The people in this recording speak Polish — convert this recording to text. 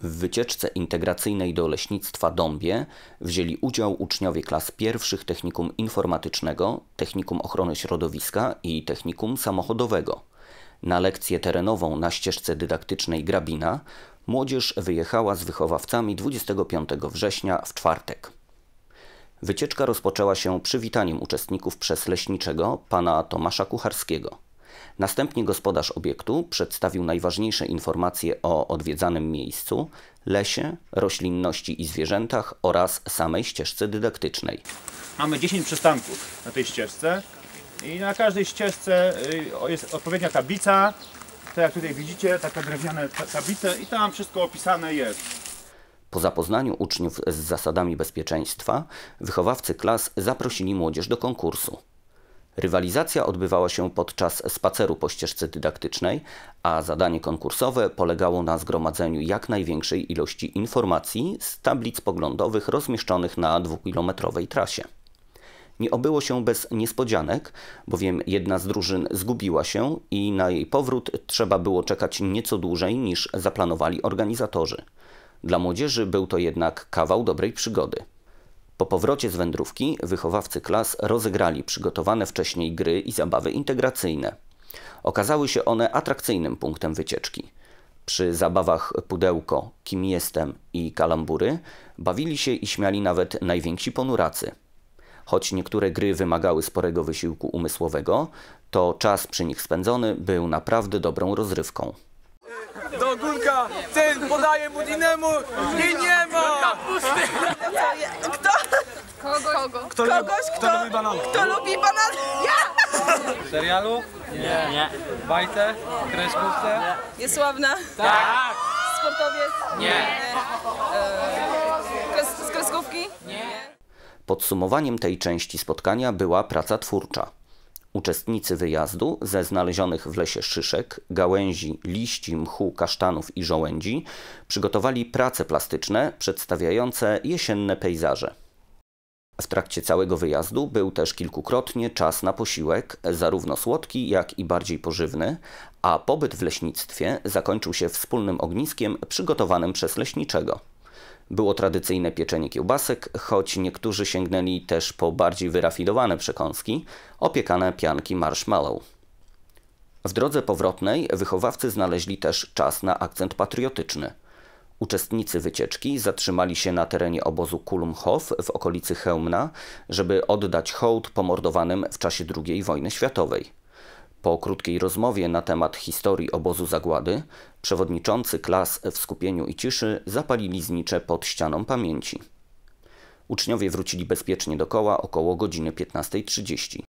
W wycieczce integracyjnej do leśnictwa Dąbie wzięli udział uczniowie klas pierwszych Technikum Informatycznego, Technikum Ochrony Środowiska i Technikum Samochodowego. Na lekcję terenową na ścieżce dydaktycznej Grabina młodzież wyjechała z wychowawcami 25 września w czwartek. Wycieczka rozpoczęła się przywitaniem uczestników przez leśniczego pana Tomasza Kucharskiego. Następnie gospodarz obiektu przedstawił najważniejsze informacje o odwiedzanym miejscu, lesie, roślinności i zwierzętach oraz samej ścieżce dydaktycznej. Mamy 10 przystanków na tej ścieżce i na każdej ścieżce y, jest odpowiednia tablica. Tak jak tutaj widzicie, taka drewniane ta- tablice i tam wszystko opisane jest. Po zapoznaniu uczniów z zasadami bezpieczeństwa, wychowawcy klas zaprosili młodzież do konkursu. Rywalizacja odbywała się podczas spaceru po ścieżce dydaktycznej, a zadanie konkursowe polegało na zgromadzeniu jak największej ilości informacji z tablic poglądowych rozmieszczonych na dwukilometrowej trasie. Nie obyło się bez niespodzianek, bowiem jedna z drużyn zgubiła się i na jej powrót trzeba było czekać nieco dłużej niż zaplanowali organizatorzy. Dla młodzieży był to jednak kawał dobrej przygody. Po powrocie z wędrówki wychowawcy klas rozegrali przygotowane wcześniej gry i zabawy integracyjne. Okazały się one atrakcyjnym punktem wycieczki. Przy zabawach pudełko, kim jestem i kalambury bawili się i śmiali nawet najwięksi ponuracy. Choć niektóre gry wymagały sporego wysiłku umysłowego, to czas przy nich spędzony był naprawdę dobrą rozrywką. Do ogórka! Ten podaje mu innemu i nie ma! Kto? Kogo? Kto, Kogoś, kto kto, lubi banany? kto lubi banany? Ja! serialu? Nie. nie. Bajce? Kreskówce? Jest sławna? Tak! Sportowiec? Nie. Kres, z kreskówki? Podsumowaniem tej części spotkania była praca twórcza. Uczestnicy wyjazdu ze znalezionych w lesie szyszek, gałęzi, liści, mchu, kasztanów i żołędzi przygotowali prace plastyczne przedstawiające jesienne pejzaże. W trakcie całego wyjazdu był też kilkukrotnie czas na posiłek, zarówno słodki, jak i bardziej pożywny, a pobyt w leśnictwie zakończył się wspólnym ogniskiem przygotowanym przez leśniczego. Było tradycyjne pieczenie kiełbasek, choć niektórzy sięgnęli też po bardziej wyrafinowane przekąski, opiekane pianki marshmallow. W drodze powrotnej wychowawcy znaleźli też czas na akcent patriotyczny. Uczestnicy wycieczki zatrzymali się na terenie obozu Kulmhof w okolicy Chełmna, żeby oddać hołd pomordowanym w czasie II wojny światowej. Po krótkiej rozmowie na temat historii obozu zagłady, przewodniczący klas w skupieniu i ciszy zapalili znicze pod ścianą pamięci. Uczniowie wrócili bezpiecznie do koła około godziny 15.30.